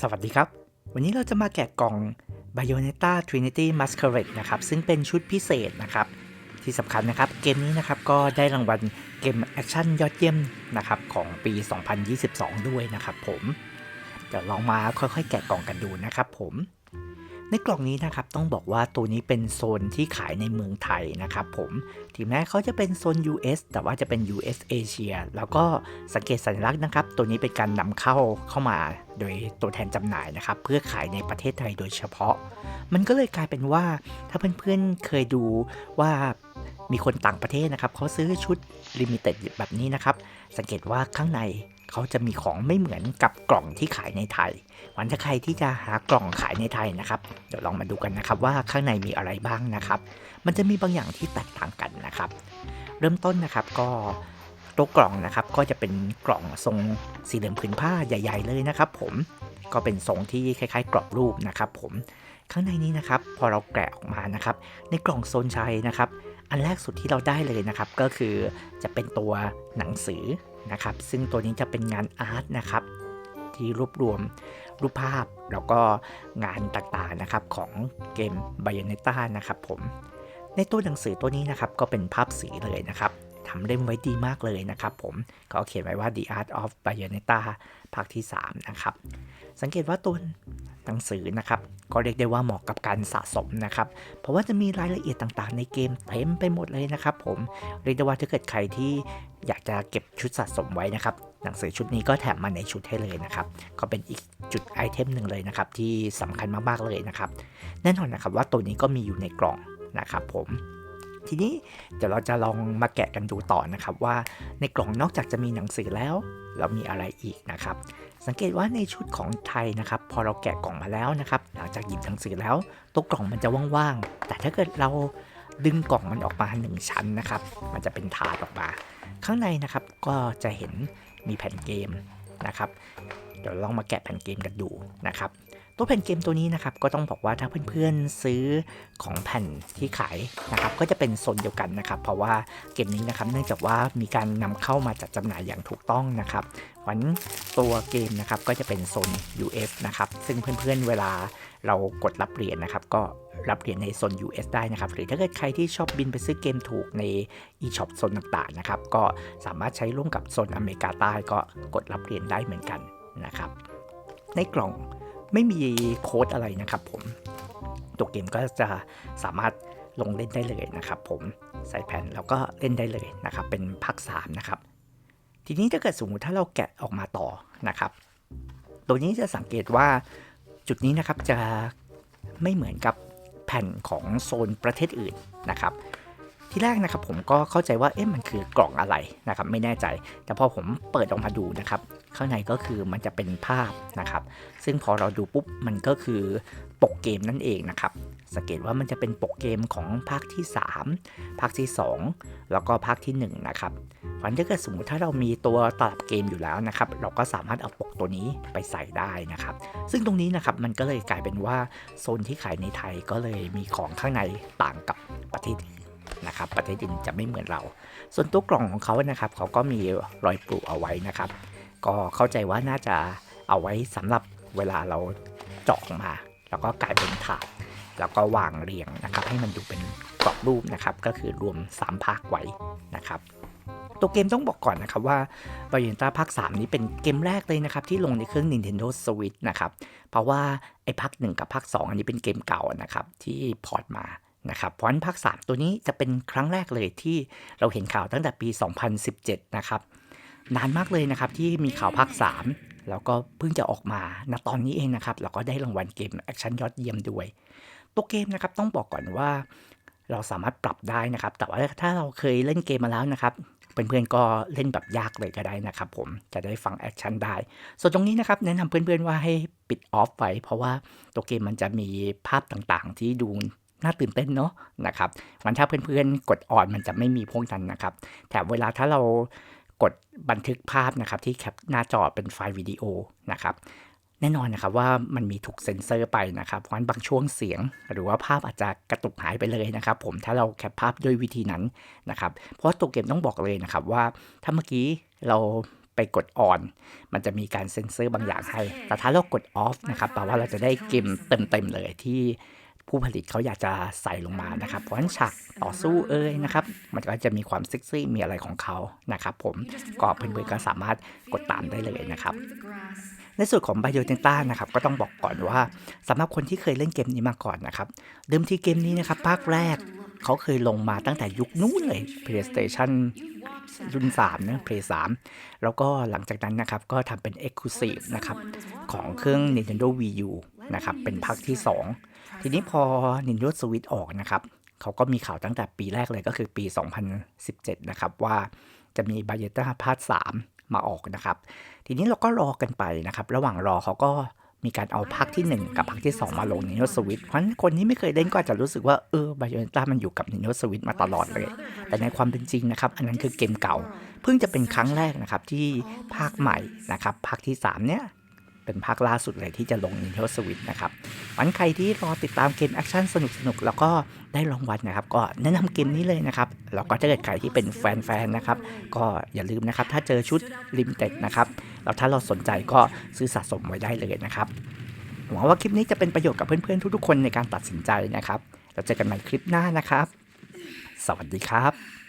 สวัสดีครับ วันนี้เราจะมาแกะกล่อง Bayonetta Trinity Masquerade นะครับ ซึ่งเป็นชุดพิเศษนะครับ ที่สำคัญนะครับ เกมนี้นะครับก็ได้รางวัลเกมแอคชั่นยอดเยี่ยมนะครับของปี 2022 ด้วยนะครับผม เดี๋ยวลองมาค่อยๆ แกะกล่องกันดูนะครับผม ในกล่องนี้นะครับต้องบอกว่าตัวนี้เป็นโซนที่ขายในเมืองไทยนะครับผมถึงแม้เขาจะเป็นโซน US แต่ว่าจะเป็น US Asia แล้วก็สังเกตสัญลักษณ์นะครับ ตัวนี้เป็นการนำเข้าเข้ามาโดยตัวแทนจำหน่ายนะครับ เพื่อขายในประเทศไทยโดยเฉพาะ มันก็เลยกลายเป็นว่าถ้าเพื่อนๆเคยดูว่ามีคนต่างประเทศนะครับเขาซื้อชุดลิมิเต็ดแบบนี้นะครับ สังเกตว่าข้างใน เขาจะมีของไม่เหมือนกับกล่องที่ขายในไทยวันถ้าใครที่จะหากล่องขายในไทยนะครับ เดี๋ยวลองมาดูกันนะครับว่าข้างในมีอะไรบ้างนะครับ มันจะมีบางอย่างที่แตกต่างกันนะครับ เริ่มต้นนะครับก็ตัวกล่องนะครับก็จะเป็นกล่องทรงสี่เหลี่ยมผืนผ้าใหญ่ ๆ เลยนะครับ ผมก็เป็นทรงที่คล้าย ๆ กรอบรูปนะครับ ผมข้างในนี้นะครับ พอเราแกะออกมานะครับ ในกล่องโซนชัยนะครับ อันแรกสุดที่เราได้เลยนะครับ ก็คือจะเป็นตัวหนังสือ นะครับ ซึ่งตัวนี้จะเป็นงานอาร์ตนะครับ ที่รวบรวมรูปภาพแล้วก็งานต่างๆนะครับของเกม Bayonetta นะครับผมในตัวหนังสือตัวนี้นะครับก็เป็นภาพสีเลยนะครับ ทำเล่มไว้ดีมากเลยนะครับผมก็เขียนไว้ว่า The Art of Bayonetta ภาคที่ 3 นะครับ สังเกตว่าตัวหนังสือนะครับ ก็เรียกได้ว่าเหมาะกับการสะสมนะครับ เพราะว่าจะมีรายละเอียดต่างๆ ในเกมเต็มไปหมดเลยนะครับผม เรียกได้ว่าถ้าเกิดใครที่อยากจะเก็บชุดสะสมไว้นะครับ หนังสือชุดนี้ก็แถมมาในชุดให้เลยนะครับ ก็เป็นอีกจุดไอเทมหนึ่งเลยนะครับ ที่สำคัญมากๆเลยนะครับ แน่นอนนะครับว่าตัวนี้ก็มีอยู่ในกล่องนะครับผม ทีนี้เดี๋ยวเราจะลองมาแกะกันดูต่อนะครับ ว่าในกล่องนอกจากจะมีหนังสือแล้ว เรามีอะไรอีกนะครับ สังเกตว่าในชุดของไทยนะครับ พอเราแกะกล่องมาแล้วนะครับ หลังจากหยิบหนังสือแล้วตัวกล่องมันจะว่างๆแต่ถ้าเกิดเราดึงกล่องมันออกมาหนึ่งชั้นนะครับ มันจะเป็นถาดออกมา ข้างในนะครับก็จะเห็นมีแผ่นเกมนะครับ เดี๋ยวลองมาแกะแผ่นเกมกันดูนะครับ ตัวแผ่นเกมตัวนี้นะครับก็ต้องบอกว่าถ้าเพื่อนๆซื้อของแผ่นที่ขายนะครับก็จะเป็นโซนเดียวกันนะครับ เพราะว่าเกมนี้นะครับเนื่องจากว่ามีการนำเข้ามาจัดจำหน่ายอย่างถูกต้องนะครับวันตัวเกมนะครับก็จะเป็นโซน US นะครับซึ่งเพื่อนๆเวลาเรากดรับเหรียญนะครับ ก็รับเหรียญในโซน US ได้นะครับ หรือถ้าเกิดใครที่ชอบบินไปซื้อเกมถูกใน eShop โซนต่างๆนะครับ ก็สามารถใช้ร่วมกับโซนอเมริกาใต้ก็กดรับเหรียญได้เหมือนกันนะครับ ในกล่อง ไม่มีโค้ดอะไรนะครับผม ตัวเกมก็จะสามารถลงเล่นได้เลยนะครับผมใส่แผ่นแล้วก็เล่นได้เลยนะครับ เป็นภาค3นะครับ ทีนี้ถ้าเกิดสมมติถ้าเราแกะออกมาต่อนะครับ ตัวนี้จะสังเกตว่าจุดนี้นะครับจะไม่เหมือนกับแผ่นของโซนประเทศอื่นนะครับที่แรกนะครับผมก็เข้าใจว่าเอ๊ะมันคือกล่องอะไรนะครับไม่แน่ใจ แต่พอผมเปิดออกมาดูนะครับ ข้างในก็คือมันจะเป็นภาพนะครับ ซึ่งพอเราดูปุ๊บมันก็คือปกเกมนั่นเองนะครับสังเกตว่ามันจะเป็นปกเกมของภาคที่ 3 ภาคที่ 2 แล้วก็ภาคที่ 1 นะครับวันถ้าเกิดสมมติถ้าเรามีตัวตลับเกมอยู่แล้วนะครับ เราก็สามารถเอาปกตัวนี้ไปใส่ได้นะครับ ซึ่งตรงนี้นะครับมันก็เลยกลายเป็นว่าโซนที่ขายในไทยก็เลยมีของข้างในต่างกับประเทศนะครับ ประเทศอื่นจะไม่เหมือนเรา ส่วนตัวกล่องของเขานะครับเขาก็มีรอยปลูเอาไว้นะครับ ก็เข้าใจว่าน่าจะเอาไว้สำหรับเวลาเราเจาะออกมา แล้วก็กลายเป็นถาดแล้วก็วางเรียงนะครับ ให้มันดูเป็นกรอบรูปนะครับ ก็คือรวม 3 ภาคไว้นะครับ ตัวเกมต้องบอกก่อนนะครับว่า b a y o n e t t a ภาค 3 นี้เป็นเกมแรกเลยนะครับ ที่ลงในเครื่อง Nintendo Switch นะครับ เพราะว่าไอ้ภาค 1 กับภาค 2 อันนี้เป็นเกมเก่านะครับ ที่พอร์ตมานะครับเพราะฉะนั้นภาค 3 ตัวนี้จะเป็นครั้งแรกเลยที่เราเห็นข่าวตั้งแต่ปี 2017 นะครับ นานมากเลยนะครับที่มีข่าวภาค 3 แล้วก็เพิ่งจะออกมาณตอนนี้เองนะครับแล้วก็ได้รางวัลเกมแอคชั่นยอดเยี่ยมด้วย ตัวเกมนะครับต้องบอกก่อนว่าเราสามารถปรับได้นะครับ แต่ว่าถ้าเราเคยเล่นเกมมาแล้วนะครับเพื่อนๆก็เล่นแบบยากเลยก็ได้นะครับ ผมจะได้ฟังแอคชั่นได้ ส่วนตรงนี้นะครับแนะนำเพื่อนๆว่าให้ปิดออฟไว้เพราะว่าตัวเกมมันจะมีภาพต่างๆ ที่ดูน่าตื่นเต้นเนาะนะครับมันถ้าเพื่อนๆกดออนมันจะไม่มีพวกนั้นนะครับ แถมเวลาถ้าเรา กดบันทึกภาพนะครับที่แคปหน้าจอเป็นไฟล์วิดีโอนะครับแน่นอนนะครับว่ามันมีถูกเซ็นเซอร์ไปนะครับเพราะฉะนั้นบางช่วงเสียง หรือว่าภาพอาจจะกระตุกหายไปเลยนะครับ ผมถ้าเราแคปภาพด้วยวิธีนั้นนะครับเพราะตัวเกมต้องบอกเลยนะครับว่าถ้าเมื่อกี้เราไปกด on มันจะมีการเซ็นเซอร์บางอย่างให้ แต่ถ้าเรากด off นะครับแปลว่าเราจะได้เกมเต็มๆเลยที่ ผู้ผลิตเขาอยากจะใส่ลงมานะครับ เพราะฉะนั้นฉากต่อสู้เอ้ยนะครับ มันก็จะมีความเซ็กซี่มีอะไรของเขานะครับผมก็เพื่อนๆก็สามารถกดตามได้เลยนะครับในส่วนของ b i o t e n t a นะครับก็ต้องบอกก่อนว่าสำหรับคนที่เคยเล่นเกมนี้มาก่อนนะครับเดิมทีเกมนี้นะครับภาคแรกเขาเคยลงมาตั้งแต่ยุคนู้นเลย PlayStation รุ่น3นะ Play 3แล้วก็หลังจากนั้นนะครับก็ทำเป็น Exclusive นะครับของเครื่อง Nintendo Wii U นะครับเป็นภาคที่ 2 ทีนี้พอ Nintendo Switch ออกนะครับเขาก็มีข่าวตั้งแต่ปีแรกเลยก็คือปี 2017 นะครับว่าจะมี Bayonetta ภาค3มาออกนะครับ ทีนี้เราก็รอกันไปนะครับ ระหว่างรอเขาก็มีการเอาภาคที่ 1 กับภาคที่ 2 มาลง Nintendo Switch เพราะฉะนั้นคนที่ไม่เคยเล่นก็อาจจะรู้สึกว่า เออ Bayonetta มันอยู่กับ Nintendo Switch มาตลอดเลย แต่ในความเป็นจริงนะครับ อันนั้นคือเกมเก่า เพิ่งจะเป็นครั้งแรกนะครับที่ภาคใหม่นะครับ ภาคที่ 3 เนี่ย เป็นภาคล่าสุดเลยที่จะลง Nintendo Switch นะครับวันใครที่รอติดตามเกมแอคชั่นสนุกๆแล้วก็ได้รางวัลนะครับ ก็แนะนำเกมนี้เลยนะครับ แล้วก็ถ้าเกิดใครที่เป็นแฟนๆนะครับ ก็อย่าลืมนะครับ ถ้าเจอชุดลิมิเต็ดนะครับ แล้วถ้าเราสนใจก็ซื้อสะสมไว้ได้เลยนะครับ หวังว่าคลิปนี้จะเป็นประโยชน์กับเพื่อนๆทุกๆคนในการตัดสินใจนะครับ เราเจอกันใหม่คลิปหน้านะครับ สวัสดีครับ